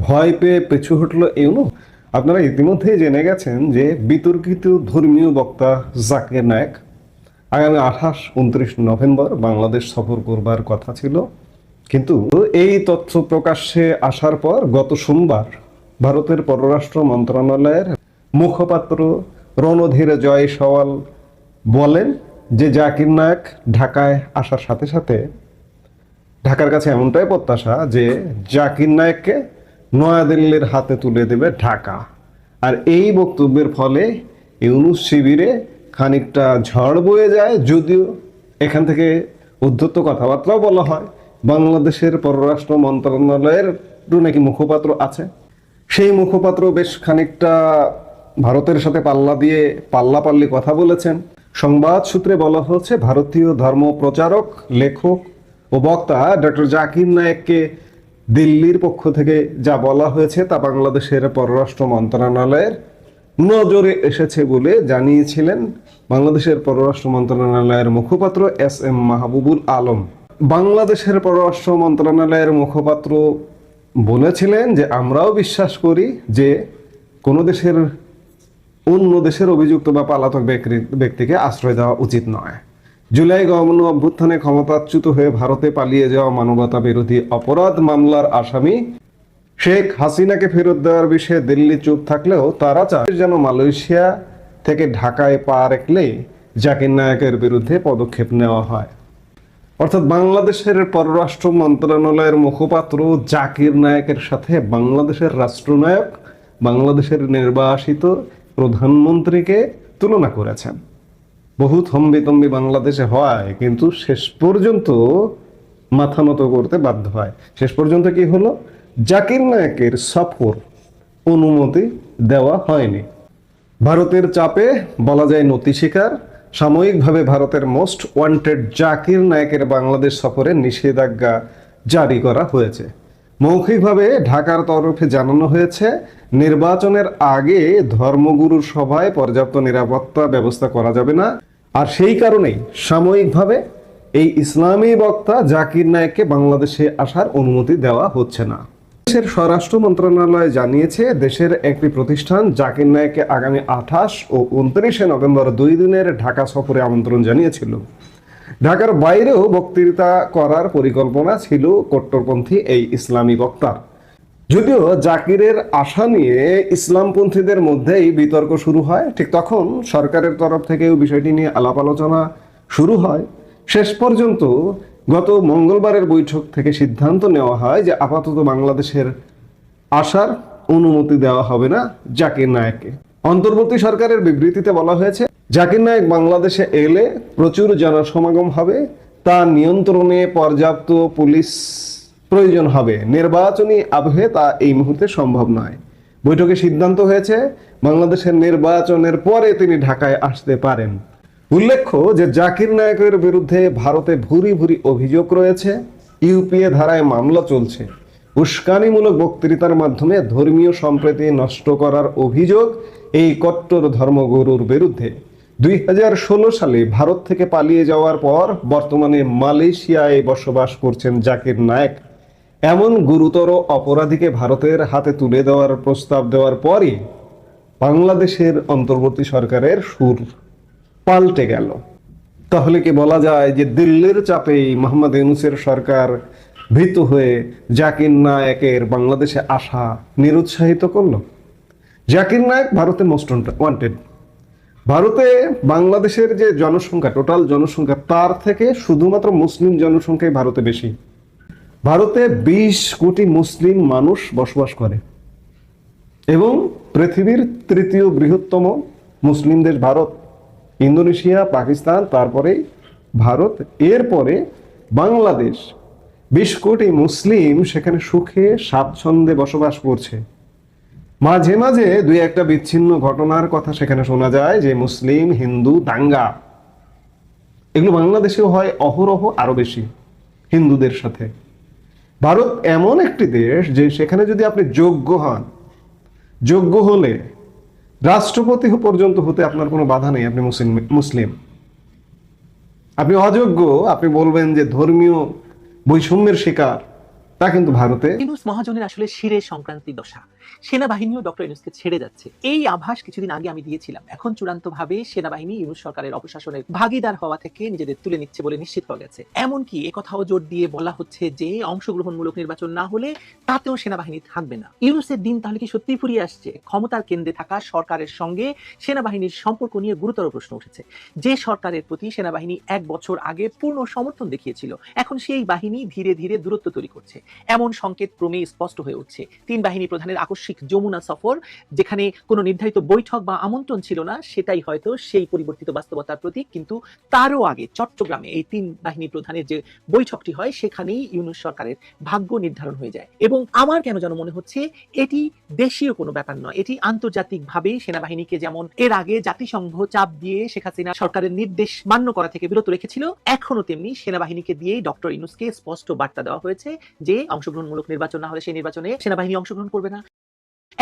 ভয় পেয়ে পিছু হটলো ইউনু আপনারা ইতিমধ্যেই জেনে গেছেন যে বিতর্কিত ধর্মীয় বক্তা জাকির নায়ক আগামী আঠাশ, উনত্রিশ নভেম্বর বাংলাদেশ সফর করবার কথা ছিল। কিন্তু এই তথ্য প্রকাশ্যে আসার পর গত সোমবার ভারতের পররাষ্ট্র মন্ত্রণালয়ের মুখপাত্র রণধীর জয় সওয়াল বলেন যে জাকির নায়ক ঢাকায় আসার সাথে সাথে ঢাকার কাছে এমনটাই প্রত্যাশা যে জাকির নায়েককে নয়াদিল্লির হাতে তুলে দেবে ঢাকা। আর এই বক্তব্যের ফলে ইউনুস শিবিরে খানিকটা ঝড় বয়ে যায়, যদিও এখান থেকে উদ্ধত্ত কথাবার্তাও বলা হয়, বাংলাদেশের পররাষ্ট্র মন্ত্রণালয়ের নাকি মুখপাত্র আছে। সেই মুখপাত্র বেশ খানিকটা ভারতের সাথে পাল্লা দিয়ে পাল্লাপাল্লি কথা বলেছেন। সংবাদ সূত্রে বলা হচ্ছে, ভারতীয় ধর্ম প্রচারক লেখক ও বক্তা ডক্টর জাকির নায়েককে দিল্লির পক্ষ থেকে যা বলা হয়েছে তা বাংলাদেশের পররাষ্ট্র মন্ত্রণালয়ের নজরে এসেছে বলে জানিয়েছিলেন বাংলাদেশের পররাষ্ট্র মন্ত্রণালয়ের মুখপাত্র এস এম মাহবুবুল আলম। বাংলাদেশের পররাষ্ট্র মন্ত্রণালয়ের মুখপাত্র বলেছিলেন যে, আমরাও বিশ্বাস করি যে কোনো দেশের অন্য দেশের অভিযুক্ত বা পালাতক ব্যক্তি- ব্যক্তিকে আশ্রয় দেওয়া উচিত নয়। জুলাই গণ অভ্যুত্থানে ক্ষমতাচ্যুত হয়ে ভারতে পালিয়ে যাওয়া মানবতা বিরোধী অপরাধ মামলার আসামি শেখ হাসিনাকে ফেরত দেওয়ার বিষয়ে দিল্লি চুপ থাকলেও তারা চায় যেন মালয়েশিয়া থেকে ঢাকায় পা রাখলে জাকির নায়কের বিরুদ্ধে পদক্ষেপ নেওয়া হয়। অর্থাৎ বাংলাদেশের পররাষ্ট্র মন্ত্রণালয়ের মুখপাত্র জাকির নায়কের সাথে বাংলাদেশের রাষ্ট্রনায়ক, বাংলাদেশের নির্বাসিত প্রধানমন্ত্রীকে তুলনা করেছেন। বহু থম্বিতম্বি বাংলাদেশে হয়, কিন্তু শেষ পর্যন্ত মাথা নত করতে বাধ্য হয়। শেষ পর্যন্ত কি হলো? জাকির নায়কের সফর অনুমতি দেওয়া হয়নি। ভারতের চাপে বলা যায় নতি শিকার। সাময়িকভাবে ভারতের মোস্ট ওয়ান্টেড জাকির নায়কের বাংলাদেশ সফরে নিষেধাজ্ঞা জারি করা হয়েছে। মৌখিকভাবে ঢাকার তরফে জানানো হয়েছে, নির্বাচনের আগে ধর্মগুরুর সভায় পর্যাপ্ত নিরাপত্তা ব্যবস্থা করা যাবে না। আর সেই কারণেই সাময়িকভাবে এই ইসলামী বক্তা জাকির নায়ককে বাংলাদেশে আসার অনুমতি দেওয়া হচ্ছে না। দেশের স্বরাষ্ট্র মন্ত্রণালয় জানিয়েছে, দেশের একটি প্রতিষ্ঠান জাকির নায়ককে আগামী আঠাশ ও উনত্রিশে নভেম্বর দুই দিনের ঢাকা সফরে আমন্ত্রণ জানিয়েছিল। ঢাকার বাইরেও বক্তৃতা করার পরিকল্পনা ছিল কট্টরপন্থী এই ইসলামী বক্তার। যদিও জাকিরের আশা নিয়ে ইসলামপন্থীদের মধ্যেই বিতর্ক শুরু হয়, ঠিক তখন সরকারের তরফ থেকেও বিষয়টি নিয়ে আলাপ আলোচনা শুরু হয়। শেষ পর্যন্ত গত মঙ্গলবারের বৈঠক থেকে সিদ্ধান্ত নেওয়া হয় যে আপাতত বাংলাদেশের আসার অনুমতি দেওয়া হবে না জাকির নায়ককে। অন্তর্বর্তী সরকারের বিবৃতিতে বলা হয়েছে, জাকির নায়ক বাংলাদেশে এলে প্রচুর জনসমাগম হবে। তা নিয়ন্ত্রণে পর্যাপ্ত পুলিশ প্রয়োজন হবে। নির্বাচনী আবহে তা এই মুহূর্তে সম্ভব নয়। বৈঠকে সিদ্ধান্ত হয়েছে, বাংলাদেশের নির্বাচনের পরে তিনি ঢাকায় আসতে পারেন। উল্লেখ্য যে জাকির নায়কের বিরুদ্ধে ভারতে ভুরি ভুরি অভিযোগ রয়েছে। ইউপিএ ধারায় মামলা চলছে। উস্কানিমূলক বক্তৃতার মাধ্যমে ধর্মীয় সম্প্রীতি নষ্ট করার অভিযোগ এই কট্টর ধর্মগুরুর বিরুদ্ধে। দুই হাজার ষোলো সালে ভারত থেকে পালিয়ে যাওয়ার পর বর্তমানে মালয়েশিয়ায় বসবাস করছেন জাকির নায়েক। এমন গুরুতর অপরাধীকে ভারতের হাতে তুলে দেওয়ার প্রস্তাব দেওয়ার পরই বাংলাদেশের অন্তর্বর্তী সরকারের সুর পাল্টে গেল। তাহলে কি বলা যায় যে দিল্লির চাপেই মোহাম্মদ ইউনুসের সরকার ভীত হয়ে জাকির নায়কের বাংলাদেশে আসা নিরুৎসাহিত করল? জাকির নায়ক ভারতে মোস্ট ওয়ান্টেড ভারতে বাংলাদেশের যে জনসংখ্যা টোটাল জনসংখ্যা, তার থেকে শুধুমাত্র মুসলিম জনসংখ্যাই ভারতে বেশি। ভারতে বিশ কোটি মুসলিম মানুষ বসবাস করে এবং পৃথিবীর তৃতীয় বৃহত্তম মুসলিম দেশ ভারত। ইন্দোনেশিয়া, পাকিস্তান তারপরে ভারত। এরপরে বাংলাদেশ। বিশ কোটি মুসলিম সেখানে সুখে, স্বাচ্ছন্দ্যে বসবাস করছে। মাঝে মাঝে দুই একটা বিচ্ছিন্ন ঘটনার কথা সেখানে শোনা যায় যে মুসলিম, হিন্দু, দাঙ্গা। এগুলো বাংলাদেশেও হয় অহরহ আরও বেশি, হিন্দুদের সাথে। ভারত এমন একটি দেশ যে সেখানে যদি আপনি যোগ্য হন, যোগ্য হলে রাষ্ট্রপতি পর্যন্ত হতে আপনার কোনো বাধা নেই, আপনি মুসলিম মুসলিম। আপনি অযোগ্য, আপনি বলবেন যে ধর্মীয় বৈষম্যের শিকার, তা কিন্তু ভারতে মহাজনের আসলে শিরে সংক্রান্তি দশা। সেনাবাহিনীও ডক্টর ইউনুসকে ছেড়ে যাচ্ছে। এই আভাস কিছুদিন আগে আমি দিয়েছিলাম। এখন চূড়ান্ত ভাবে সেনাবাহিনী ইউনুস সরকারের অপশাসনের ভাগিদার হওয়া থেকে নিজেদের তুলে নিচ্ছে বলে নিশ্চিত হয়ে গেছে। এমনকি একথাও জোর দিয়ে বলা হচ্ছে যে, অংশগ্রহণমূলক নির্বাচন না হলে তাতেও সেনাবাহিনী থাকবে না। ইউনুসের দিন তাহলে কি সত্যি ফুরিয়ে আসছে? ক্ষমতার কেন্দ্রে থাকা সরকারের সঙ্গে সেনাবাহিনীর সম্পর্ক নিয়ে গুরুতর প্রশ্ন উঠেছে। যে সরকারের প্রতি সেনাবাহিনী এক বছর আগে পূর্ণ সমর্থন দেখিয়েছিল, এখন সেই বাহিনী ধীরে ধীরে দূরত্ব তৈরি করছে। এমন সংকেত ক্রমেই স্পষ্ট হয়ে উঠছে। তিন বাহিনী প্রধানের আকস্মিক যমুনা সফর, যেখানে কোনো নির্ধারিত বৈঠক বা আমন্ত্রণ ছিল না, সেটাই হয়তো সেই পরিবর্তিত বাস্তবতার প্রতীক। কিন্তু তারও আগে চট্টগ্রামে এই তিন বাহিনী প্রধানের যে বৈঠকটি হয়, সেখানেই ইউনুস সরকারের ভাগ্য নির্ধারণ হয়ে যায়। এবং আমার কেন যেন মনে হচ্ছে, এটি দেশীয় কোনো ব্যাপার নয়। এটি আন্তর্জাতিকভাবে সেনাবাহিনীকে যেমন এর আগে জাতিসংঘ চাপ দিয়ে শেখ হাসিনা সরকারের নির্দেশ মান্য করা থেকে বিরত রেখেছিল এখনও তেমনি সেনাবাহিনীকে দিয়েই ডক্টর ইনুসকে স্পষ্ট বার্তা দেওয়া হয়েছে যে, অংশগ্রহণমূলক নির্বাচন না হলে সেই নির্বাচনে সেনাবাহিনী অংশগ্রহণ করবে না।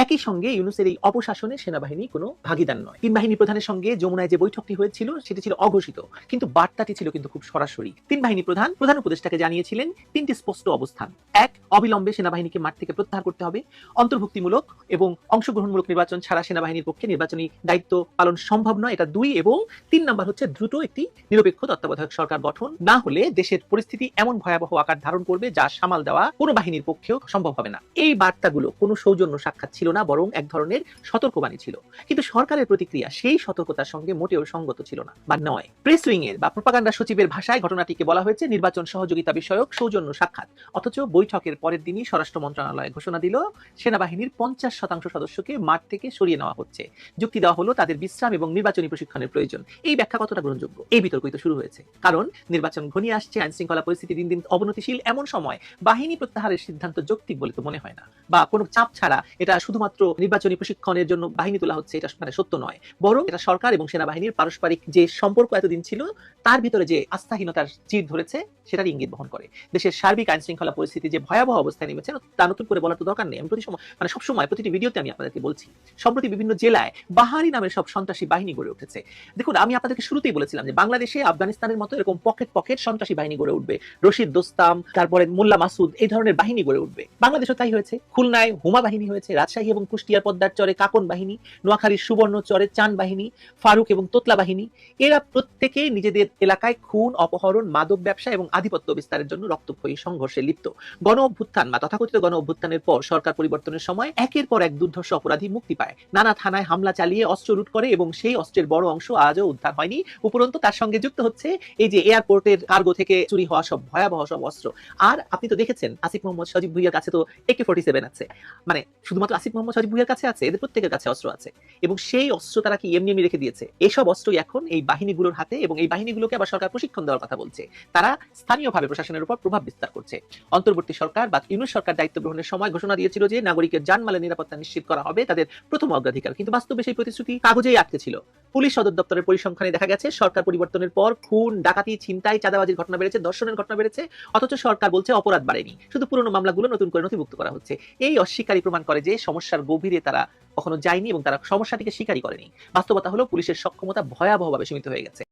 একই সঙ্গে ইউনুসের এই অপশাসনে সেনাবাহিনী কোনো ভাগিদার নয়। তিন বাহিনী প্রধানের সঙ্গে যমুনায় যে বৈঠকটি হয়েছিল, সেটি ছিল অঘোষিত, কিন্তু বার্তাটি ছিল কিন্তু খুব সরাসরি। তিন বাহিনী প্রধান প্রধান উপদেষ্টাকে জানিয়েছিলেন, তিনটি স্পষ্ট অবস্থান। এক, অবিলম্বে সেনাবাহিনীকে মাঠ থেকে প্রত্যাহার করতে হবে। অন্তর্ভুক্তিমূলক এবং অংশগ্রহণমূলক নির্বাচন ছাড়া সেনাবাহিনীর পক্ষে নির্বাচনী দায়িত্ব পালন সম্ভব নয়। এটা দুই এবং তিন নম্বর হচ্ছে দ্রুত একটি নিরপেক্ষ তত্ত্বাবধায়ক সরকার গঠন। না হলে দেশের পরিস্থিতি এমন ভয়াবহ আকার ধারণ করবে যা সামাল দেওয়া কোনো বাহিনীর পক্ষেও সম্ভব হবে না। এই বার্তাগুলো কোনো সৌজন্য সাক্ষাৎ ছিল না, বরং এক ধরনের সতর্কবাণী ছিল। কিন্তু সরকারের প্রতিক্রিয়া সেই সতর্কতার সঙ্গে মোটেও সঙ্গত ছিল না, বা নয়। প্রেস উইং এর বা প্রপাগান্ডা সচিবের ভাষায় ঘটনাটিকে বলা হয়েছে নির্বাচন সহযোগিতা বিষয়ক সৌজন্য সাক্ষাৎ। অথচ বৈঠকের পরের দিনই স্বরাষ্ট্র মন্ত্রণালয় ঘোষণা দিল, সেনাবাহিনীর পঞ্চাশ শতাংশ সদস্যকে মাঠ থেকে সরিয়ে নেওয়া হচ্ছে। যুক্তি দেওয়া হলো তাদের বিশ্রাম এবং নির্বাচনী প্রশিক্ষণের প্রয়োজন। এই ব্যাখ্যা কতটা গ্রহণযোগ্য? এই বিতর্কই তো শুরু হয়েছে। কারণ নির্বাচন ঘনিয়ে আসছে আইন শৃঙ্খলা পরিস্থিতি দিন দিন অবনতিশীল। এমন সময় বাহিনী প্রত্যাহারের সিদ্ধান্ত যৌক্তিক বলে তো মনে হয় না। বা কোনো চাপ ছাড়া এটা শুধুমাত্র নির্বাচনী প্রশিক্ষণের জন্য বাহিনী তোলা হচ্ছে, এটা মানে সত্য নয়। বরং এটা সরকার এবং সেনাবাহিনীর পারস্পরিক যে সম্পর্ক এতদিন ছিল, তার ভিতরে যে আস্থাহীনতার চির ধরেছে, সেটার ইঙ্গিত বহন করে। দেশের সার্বিক আইন শৃঙ্খলা পরিস্থিতি যে ভয়াবহ অবস্থায় নেমেছে, তা নতুন করে বলার তো দরকার নেই। আমি প্রতি সময় মানে সবসময় প্রতিটি ভিডিওতে আমি আপনাদেরকে বলছি, সম্প্রতি বিভিন্ন জেলায় বাহারি নামের সব সন্ত্রাসী বাহিনী গড়ে উঠেছে। দেখুন, আমি আপনাদেরকে শুরুতেই বলেছিলাম যে বাংলাদেশে আফগানিস্তানের মতো এরকম পকেট পকেট সন্ত্রাসী বাহিনী গড়ে উঠবে। রশিদ দোস্তাম, তারপরে মোল্লা মাসুদ, এই ধরনের বাহিনী গড়ে উঠবে। বাংলাদেশও তাই হয়েছে। খুলনায় হুমা বাহিনী হয়েছে, রাজশাহী এবং কুষ্টিয়ার পদ্মার চরে কাকন বাহিনী, নোয়াখালীর সুবর্ণ চরে চান বাহিনী, ফারুক এবং তোতলা বাহিনী, এরা প্রত্যেকে নিজেদের এলাকায় খুন, অপহরণ, মাদক ব্যবসা এবং আধিপত্য বিস্তারের জন্য রক্তক্ষয়ী সংঘর্ষে লিপ্ত। গণ অভ্যুত্থান বা তথাকথিত গণ অভ্যুত্থানের পর সরকার পরিবর্তনের সময় একের পর এক দুর্ধর্ষ অপরাধী মুক্তি পায়। নানা থানায় হামলা চালিয়ে অস্ত্র লুট করে এবং সেই অস্ত্রের বড় অংশ আজও উদ্ধার হয়নি। উপরন্তু তার সঙ্গে যুক্ত হচ্ছে এই যে এয়ারপোর্টের কার্গো থেকে চুরি হওয়া সব ভয়াবহ সব অস্ত্র। আর আপনি তো দেখেছেন, আসিফ মোহাম্মদ সজিব ভুইয়ার কাছে তো একে ফোর্টি সেভেন আছে। মানে শুধুমাত্র আসিফ মোহাম্মদ সজিব ভুইয়ার কাছে আছে, এদের প্রত্যেকের কাছে অস্ত্র আছে। এবং সেই অস্ত্র তারা কি এমনি এমনি রেখে দিয়েছে? এসব অস্ত্রই এখন এই বাহিনীগুলোর হাতে এবং এই বাহিনীগুলোকে আবার সরকার প্রশিক্ষণ দেওয়ার কথা বলছে। তারা স্থানীয়ভাবে প্রশাসনের উপর প্রভাব বিস্তার করছে। অন্তর্বর্তী সরকার বা ইউনুস সরকার দায়িত্ব গ্রহণের সময় ঘোষণা দিয়েছিল যে নাগরিকের জানমালের নিরাপত্তা নিশ্চিত করা হবে, তাদের প্রথম অগ্রাধিকার। কিন্তু বাস্তবে সেই প্রতিশ্রুতি কাগজেই আটকে ছিল। পুলিশ সদর দপ্তরের পরিসংখ্যানে দেখা গেছে, সরকার পরিবর্তনের পর খুন, ডাকাতি, ছিনতাই, চাঁদাবাজির ঘটনা বেড়েছে, দর্শনের ঘটনা বেড়েছে, অথচ সরকার বলছে অপরাধ বাড়েনি। শুধু পুরনো মামলাগুলো নতুন করে নথিভুক্ত করা হচ্ছে। এই অস্বীকারী প্রমাণ করে যে সমস্যার গভীরে তারা কখনো যায়নি এবং তারা সমস্যাটিকে স্বীকারই করেনি। বাস্তবতা হলো, পুলিশের সক্ষমতা ভয়াবহভাবে সীমিত হয়ে গেছে।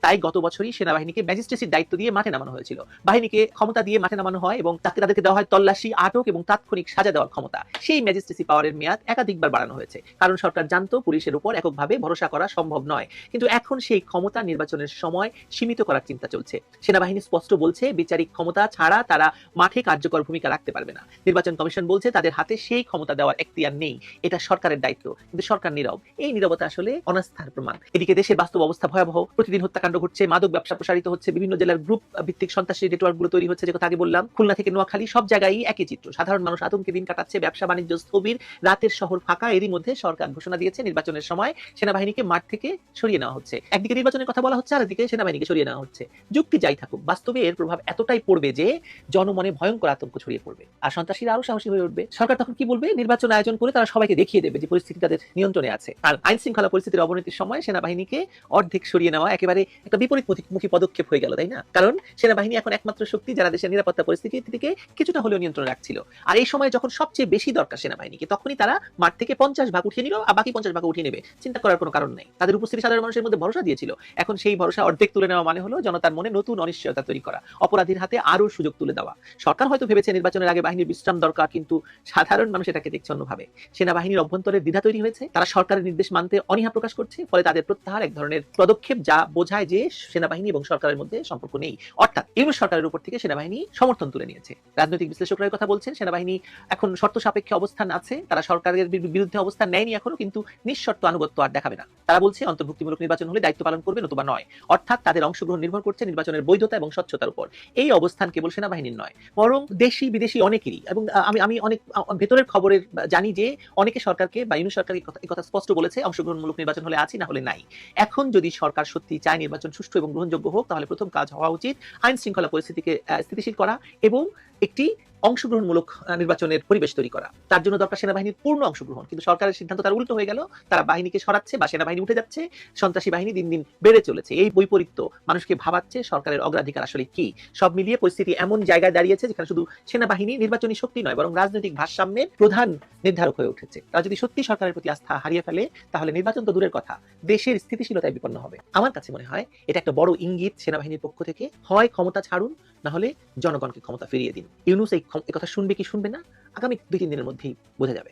তাই গত বছরই সেনাবাহিনীকে ম্যাজিস্ট্রেসির দায়িত্ব দিয়ে মাঠে নামানো হয়েছিল। বাহিনীকে ক্ষমতা দিয়ে মাঠে নামানো হয় এবং তাকে তাদেরকে দেওয়া হয় তল্লাশি, আটক এবং তাৎক্ষণিক সাজা দেওয়ার ক্ষমতা। সেই ম্যাজিস্ট্রেসি পাওয়ারের মেয়াদ একাধিকবার বাড়ানো হয়েছে। কারণ সরকার জানতো পুলিশের উপর এককভাবে ভরসা করা সম্ভব নয়। কিন্তু এখন সেই ক্ষমতা নির্বাচনের সময় সীমিত করার চিন্তা চলছে। সেনাবাহিনী স্পষ্ট বলছে, বিচারিক ক্ষমতা ছাড়া তারা মাঠে কার্যকর ভূমিকা রাখতে পারবে না। নির্বাচন কমিশন বলছে, তাদের হাতে সেই ক্ষমতা দেওয়ার এখতিয়ার নেই। এটা সরকারের দায়িত্ব, কিন্তু সরকার নীরব। এই নীরবতা আসলে অনাস্থার প্রমাণ। এদিকে দেশের বাস্তব অবস্থা ভয়াবহ। প্রতিদিন হত্যাকাণ্ড ঘটছে, মাদক ব্যবসা প্রসারিত হচ্ছে, বিভিন্ন জেলার গ্রুপ ভিত্তিক সন্ত্রাসী নেটওয়ার্কগুলো তৈরি হচ্ছে, যে কথা আগে বললাম, খুলনা থেকে নোয়াখালী, সব জায়গায় একই চিত্র। সাধারণ মানুষ আতঙ্কে দিন কাটাচ্ছে, ব্যবসা বাণিজ্য স্থবির, রাতের শহর ফাঁকা, এরই মধ্যে সরকার ঘোষণা দিয়েছে, নির্বাচনের সময় সেনাবাহিনীকে মাঠ থেকে সরিয়ে নেওয়া হচ্ছে। একদিকে নির্বাচনের কথা বলা হচ্ছে আর একদিকে সেনাবাহিনীকে সরিয়ে নেওয়া হচ্ছে। যুক্তি যাই থাকুক, বাস্তবে এর প্রভাব এতটাই পড়বে যে জনমনে ভয়ঙ্কর আতঙ্ক ছড়িয়ে পড়বে। আর সন্ত্রাসীরা আরও সাহসী হয়ে উঠবে। সরকার তখন কি বলবে? নির্বাচন আয়োজন করে তারা সবাইকে দেখিয়ে দেবে যে পরিস্থিতি তাদের নিয়ন্ত্রণে আছে। আর আইন শৃঙ্খলা পরিস্থিতির অবনতির সময় সেনাবাহিনীকে অর্ধেক সরিয়ে নেওয়া একেবারে একটা বিপরীতমুখী পদক্ষেপ হয়ে গেল, তাই না? কারণ সেনাবাহিনী এখন একমাত্র শক্তি যারা দেশের নিরাপত্তা পরিস্থিতি থেকে কিছুটা হলেও নিয়ন্ত্রণ রাখছিল। আর এই সময় যখন সবচেয়ে বেশি দরকার সেনাবাহিনীকে, তখনই তারা মাঠ থেকে পঞ্চাশ ভাগ উঠিয়ে নিল, আর বাকি পঞ্চাশ ভাগ উঠিয়ে নেবে। চিন্তা করার কোনো কারণ নেই। তাদের উপস্থিতি সাধারণ মানুষের মধ্যে ভরসা দিয়েছিল। এখন সেই ভরসা অর্ধেক তুলে নেওয়া মানে হলো জনতার মনে নতুন অনিশ্চয়তা তৈরি করা, অপরাধীর হাতে আরও সুযোগ তুলে দেওয়া। সরকার হয়তো ভেবেছে নির্বাচনের আগে বাহিনীর বিশ্রাম দরকার, কিন্তু সাধারণ মানুষ এটাকে দেখছে অন্যভাবে। সেনাবাহিনীর অভ্যন্তরে দ্বিধা তৈরি হয়েছে। তারা সরকারের নির্দেশ মানতে অনীহা প্রকাশ করছে, ফলে তাদের প্রত্যাহার এক ধরনের পদক্ষেপ যা বোঝায় যে সেনাবাহিনী এবং সরকারের মধ্যে সম্পর্ক নেই। অর্থাৎ ইউনুস সরকারের উপর থেকে সেনাবাহিনী সমর্থন তুলে নিয়েছে। রাজনৈতিক বিশ্লেষকরা কথা বলছেন, সেনাবাহিনী এখন শর্ত সাপেক্ষে অবস্থান আছে, তারা সরকারের বিরুদ্ধে অবস্থান নেয়নি এখনও, কিন্তু নিঃশর্ত আনুগত্য আর দেখাবে না। তারা বলছে, অন্তর্ভুক্তিমূলক নির্বাচন হলে দায়িত্ব পালন করবে নতুবা নয়। অর্থাৎ তাদের অংশগ্রহণ নির্ভর করছে নির্বাচনের বৈধতা এবং স্বচ্ছতার উপর। এই অবস্থান কেবল সেনাবাহিনীর নয়, বরং দেশি, বিদেশি অনেকেরই। এবং আমি আমি অনেক ভেতরের খবরের জানি যে অনেকে সরকারকে বা ইউনুস সরকার কথা- স্পষ্ট বলেছে, অংশগ্রহণমূলক নির্বাচন হলে আছি, না হলে নাই। এখন যদি সরকার সত্যি চায় নির্বাচন সুষ্ঠু এবং গ্রহণযোগ্য হোক, তাহলে প্রথম কাজ হওয়া উচিত। আইন শৃঙ্খলা পরিস্থিতিকে স্থিতিশীল করা এবং একটি অংশগ্রহণমূলক নির্বাচনের পরিবেশ তৈরি করা। তার জন্য দরকার সেনাবাহিনীর পূর্ণ অংশগ্রহণ। কিন্তু সরকারের সিদ্ধান্ত তার উল্টো হয়ে গেল। তারা বাহিনীকে সরাচ্ছে বা সেনাবাহিনী উঠে যাচ্ছে। সন্ত্রাসী বাহিনী দিন দিন বেড়ে চলেছে। এই বৈপরীত্য মানুষকে ভাবাচ্ছে সরকারের অগ্রাধিকার আসলে কি? সব মিলিয়ে পরিস্থিতি এমন জায়গায় দাঁড়িয়েছে যেখানে শুধু সেনাবাহিনী নির্বাচনী শক্তি নয়, বরং রাজনৈতিক ভারসাম্যের প্রধান নির্ধারক হয়ে উঠেছে। তারা যদি সত্যি সরকারের প্রতি আস্থা হারিয়ে ফেলে, তাহলে নির্বাচন তো দূরের কথা। দেশের স্থিতিশীলতায় বিপন্ন হবে। আমার কাছে মনে হয় এটা একটা বড় ইঙ্গিত সেনাবাহিনীর পক্ষ থেকে। হয় ক্ষমতা ছাড়ুন, না হলে জনগণকে ক্ষমতা ফিরিয়ে দিন। ইউনুস এই কথা শুনবে কি শুনবে না, আগামী দুই তিন দিনের মধ্যেই বোঝা যাবে।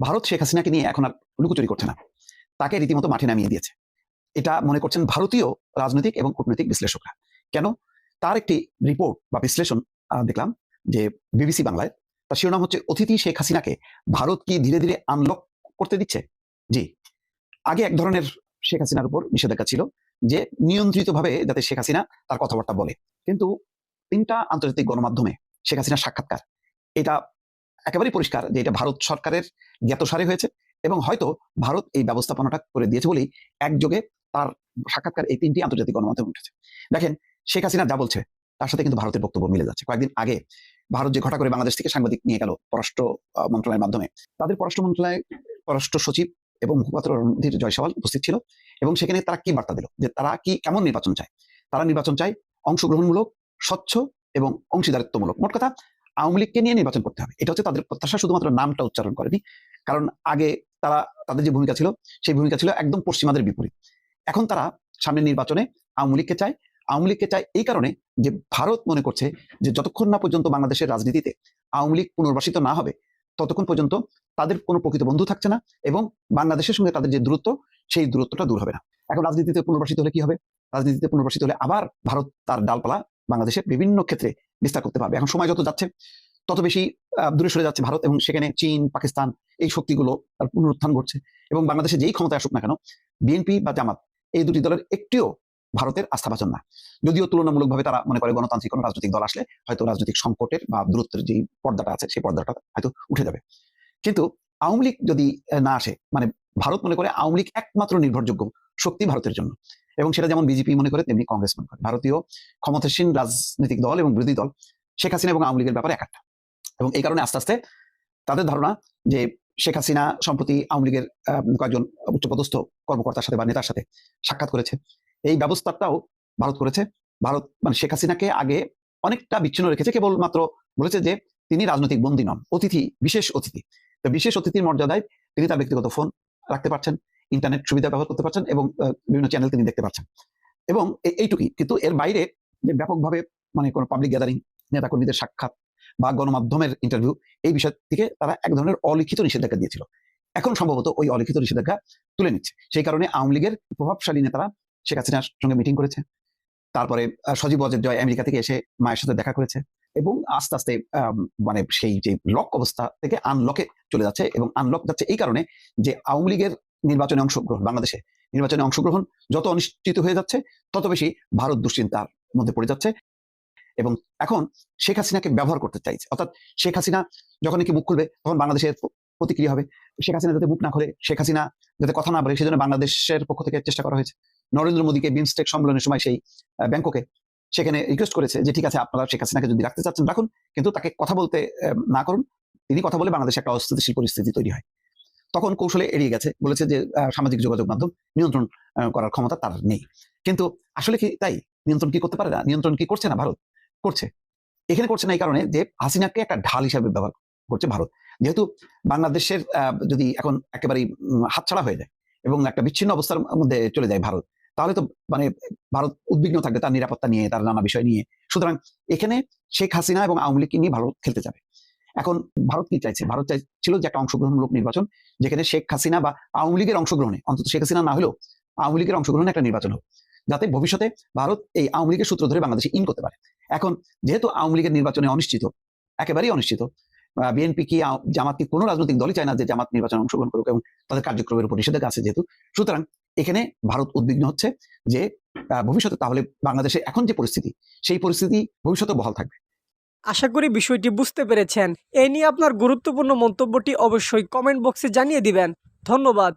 ভারত শেখ হাসিনাকে নিয়ে এখন আর লুকোচুরি করছে না। তাকে রীতিমতো মাঠে নামিয়ে দিয়েছে। এটা মনে করছেন ভারতীয় রাজনৈতিক এবং কূটনৈতিক বিশ্লেষকরা। কেন? তার একটি রিপোর্ট বা বিশ্লেষণ দেখলাম যে বিবিসি বাংলায়, তার শিরোনাম হচ্ছে অতিথি শেখ হাসিনাকে ভারত কি ধীরে ধীরে আনলক করতে দিচ্ছে? জি। আগে এক ধরনের শেখ হাসিনার উপর নিষেধাজ্ঞা ছিল যে নিয়ন্ত্রিতভাবে যাতে শেখ হাসিনা তার কথাবার্তা বলে। কিন্তু তিনটা আন্তর্জাতিক গণমাধ্যমে শেখ হাসিনার সাক্ষাৎকার। এটা একেবারেই পরিষ্কার যে এটা ভারত সরকারের জ্ঞাতসারে হয়েছে এবং হয়তো ভারত এই ব্যবস্থাপনাটা করে দিয়েছে বলেই একযোগে তার সাক্ষাৎকার এই তিনটি আন্তর্জাতিক গণমাধ্যমে উঠেছে। দেখেন, শেখ হাসিনা যা বলছে তার সাথে কিন্তু ভারতের বক্তব্য মিলে যাচ্ছে। কয়েকদিন আগে ভারত যে ঘটা করে বাংলাদেশ থেকে সাংবাদিক নিয়ে গেল পররাষ্ট্র মন্ত্রণালয়ের মাধ্যমে, তাদের পররাষ্ট্র মন্ত্রণালয়, পররাষ্ট্র সচিব এবং মুখপাত্র রণধীর জয়সওয়াল উপস্থিত ছিল এবং সেখানে তারা কি বার্তা দিল? যে তারা কি, কেমন নির্বাচন চায়? তারা নির্বাচন চায় অংশগ্রহণমূলক, স্বচ্ছ এবং অংশীদারিত্বমূলক। মোট কথা, আওয়ামী লীগকে নিয়ে নির্বাচন করতে হবে। এটা হচ্ছে তাদের প্রত্যাশা, শুধুমাত্র নামটা উচ্চারণ করেনি। কারণ আগে তারা, তাদের যে ভূমিকা ছিল, সেই ভূমিকা ছিল একদম পশ্চিমাদের বিপরীত। এখন তারা সামনের নির্বাচনে আওয়ামী লীগকে চায়। আওয়ামী লীগকে চায় এই কারণে যে ভারত মনে করছে যে যতক্ষণ না পর্যন্ত বাংলাদেশের রাজনীতিতে আওয়ামী লীগ পুনর্বাসিত না হবে, ততক্ষণ পর্যন্ত তাদের কোনো প্রকৃত বন্ধু থাকছে না এবং বাংলাদেশের সঙ্গে তাদের যে দূরত্ব, সেই দূরত্বটা দূর হবে না। এখন রাজনীতিতে পুনর্বাসিত হলে কি হবে? রাজনীতিতে পুনর্বাসিত হলে আবার ভারত তার ডালপালা বাংলাদেশের বিভিন্ন ক্ষেত্রে বিস্তার করতে পারবে। এখন সময় যত যাচ্ছে, তত বেশি দূরে সরে যাচ্ছে ভারত এবং সেখানে চীন, পাকিস্তান এই শক্তিগুলো তার পুনরুত্থান ঘটছে এবং বাংলাদেশে যেই ক্ষমতায় আসুক না কেন, বিএনপি বা জামাত এই দুটি দলের একটিও ভারতের আস্থাভাজন না। যদিও তুলনামূলকভাবে তারা মনে করে গণতান্ত্রিক কোনো রাজনৈতিক দল আসলে হয়তো রাজনৈতিক সংকটের বা দূরত্বের যে পর্দাটা আছে, সেই পর্দাটা হয়তো উঠে যাবে। কিন্তু আওয়ামী লীগ যদি না আসে মানে ভারত মনে করে আওয়ামী লীগ একমাত্র নির্ভরযোগ্য শক্তি ভারতের জন্য। এবং সেটা যেমন বিজেপি মনে করে, তেমনি কংগ্রেস মনে করে। ভারতীয় ক্ষমতাসীন রাজনৈতিক দল এবং বিরোধী দল, শেখ হাসিনা এবং আওয়ামী লীগের ব্যাপারে এক একটা। এবং এই কারণে আস্তে আস্তে তাদের ধারণা যে শেখ হাসিনা সম্প্রতি আওয়ামী লীগের কয়েকজন উচ্চপদস্থ কর্মকর্তার সাথে বা নেতার সাথে সাক্ষাৎ করেছে। এই ব্যবস্থাটাও ভারত করেছে। ভারত মানে শেখ হাসিনাকে আগে অনেকটা বিচ্ছিন্ন রেখেছে, কেবলমাত্র বলেছে যে তিনি রাজনৈতিক বন্দী নন, অতিথি, বিশেষ অতিথি। তো বিশেষ অতিথির মর্যাদায় তিনি তার ব্যক্তিগত ফোন রাখতে পারছেন। ইন্টারনেট সুবিধা ব্যবহার করতে পারছেন এবং বিভিন্ন চ্যানেল তিনি দেখতে পাচ্ছেন। এবং এইটুকুই। কিন্তু এর বাইরে যে ব্যাপকভাবে মানে কোনো পাবলিক গ্যাদারিং নেতাকর্মীদের সাক্ষাৎ বা গণমাধ্যমের ইন্টারভিউ এই বিষয় থেকে তারা এক ধরনের অলিখিত নিষেধাজ্ঞা দিয়েছিল। এখন সম্ভবত ওই অলিখিত নিষেধাজ্ঞা তুলে নিচ্ছে। সেই কারণে আওয়ামী লীগের প্রভাবশালী নেতারা শেখ হাসিনার সঙ্গে মিটিং করেছে। তারপরে সজীব ওয়াজেদ জয় আমেরিকা থেকে এসে মায়ের সাথে দেখা করেছে এবং আস্তে আস্তে মানে সেই যে লক অবস্থা থেকে আনলকে চলে যাচ্ছে এবং আনলক যাচ্ছে এই কারণে যে আওয়ামী লীগের নির্বাচনে অংশগ্রহণ, বাংলাদেশে নির্বাচনে অংশগ্রহণ যত অনিশ্চিত হয়ে যাচ্ছে, তত বেশি ভারত দুশ্চিন্তার মধ্যে পড়ে যাচ্ছে। এবং এখন শেখ হাসিনাকে ব্যবহার করতে চাইছে অর্থাৎ শেখ হাসিনা যখন নাকি মুখ খুলবে, তখন বাংলাদেশের প্রতিক্রিয়া হবে। শেখ হাসিনা যাতে মুখ না খোলে, শেখ হাসিনা যাতে কথা না বলে, সেজন্য বাংলাদেশের পক্ষ থেকে চেষ্টা করা হয়েছে। নরেন্দ্র মোদীকে বিমস্টেক সম্মেলনের সময় সেই ব্যাংককে সেখানে রিকোয়েস্ট করেছে যে, ঠিক আছে, আপনারা শেখ হাসিনাকে যদি রাখতে চাচ্ছেন, রাখুন। কিন্তু তাকে কথা বলতে না করুন। তিনি কথা বলে বাংলাদেশে একটা অস্থিতিশীল পরিস্থিতি তৈরি হয়। তখন কৌশলে এড়িয়ে গেছে। বলেছে যে সামাজিক যোগাযোগ মাধ্যম নিয়ন্ত্রণ করার ক্ষমতা তার নেই। কিন্তু আসলে কি তাই? নিয়ন্ত্রণ কি করতে পারে না? নিয়ন্ত্রণ কি করছে না ভারত? করছে। এখানে করছে না এই কারণে যে, হাসিনাকে একটা ঢাল হিসাবে ব্যবহার করছে ভারত। যেহেতু বাংলাদেশের যদি এখন একেবারেই হাতছাড়া হয়ে যায় এবং একটা বিচ্ছিন্ন অবস্থার মধ্যে চলে যায় ভারত, তাহলে তো মানে ভারত উদ্বিগ্ন থাকবে তার নিরাপত্তা নিয়ে, তার নানা বিষয় নিয়ে। সুতরাং এখানে শেখ হাসিনা এবং আওয়ামী লীগকে নিয়ে ভারত খেলতে যাবে। এখন ভারত কি চাইছে? ভারত চাইছিল যে একটা অংশগ্রহণমূলক নির্বাচন, যেখানে শেখ হাসিনা বা আওয়ামী লীগের অংশগ্রহণে, অন্তত শেখ হাসিনা না হলেও আওয়ামী লীগের অংশগ্রহণে একটা নির্বাচন হোক, যাতে ভবিষ্যতে ভারত এই আওয়ামী লীগের সূত্র ধরে বাংলাদেশে ইন করতে পারে। এখন যেহেতু আওয়ামী লীগের নির্বাচনে অনিশ্চিত, একেবারেই অনিশ্চিত বিএনপি কি জামাত কি কোনো রাজনৈতিক দলই চায় না যে জামাত নির্বাচনে অংশগ্রহণ করুক এবং তাদের কার্যক্রমের উপর নিষেধাজ্ঞা আছে যেহেতু, সুতরাং এখানে ভারত উদ্বিগ্ন হচ্ছে যে ভবিষ্যতে তাহলে বাংলাদেশে এখন যে পরিস্থিতি, সেই পরিস্থিতি ভবিষ্যতে বহাল থাকবে। আশা করি বিষয়টি বুঝতে পেরেছেন। এ নিয়ে আপনার গুরুত্বপূর্ণ মন্তব্যটি অবশ্যই কমেন্ট বক্সে জানিয়ে দিবেন। ধন্যবাদ।